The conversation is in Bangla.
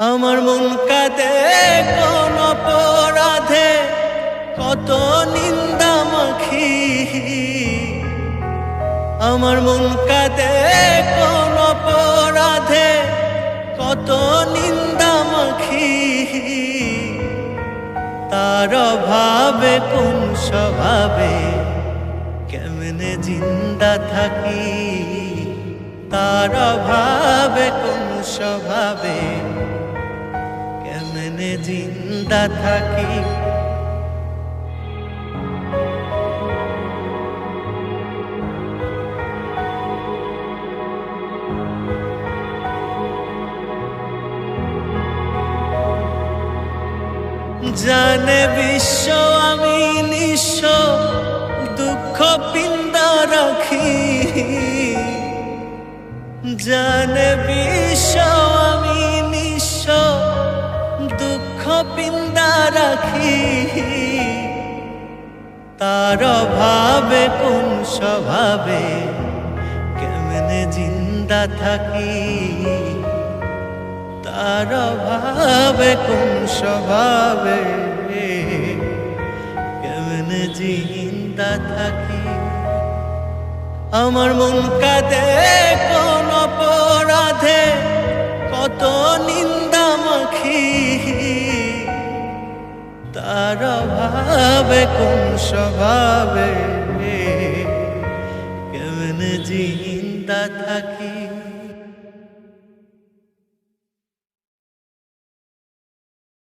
আমার মন কাঁদে কোন অপরাধে, কত নিন্দা মাখি। আমার মন কাঁদে কোন অপরাধে, কত নিন্দা মাখি। তার অভাবে, কোন স্বভাবে, কেমনে জিন্দা থাকি। তার অভাবে, কোন স্বভাবে জিন্দা থাকি। জানে বিশ্ব আমি নিঃস্ব দুঃখ পিন্দা রাখি। জানে বিশ্ব পিন্দা রাখি। তার অভাবে, কোন স্বভাবে কেমনে জিন্দা থাকি? তার অভাবে, কোন স্বভাবে কেমনে জিন্দা থাকি? আমার মন কাঁদে, কোন অভাবে কোন স্বভাবে কেমন জিন্দা থাকি?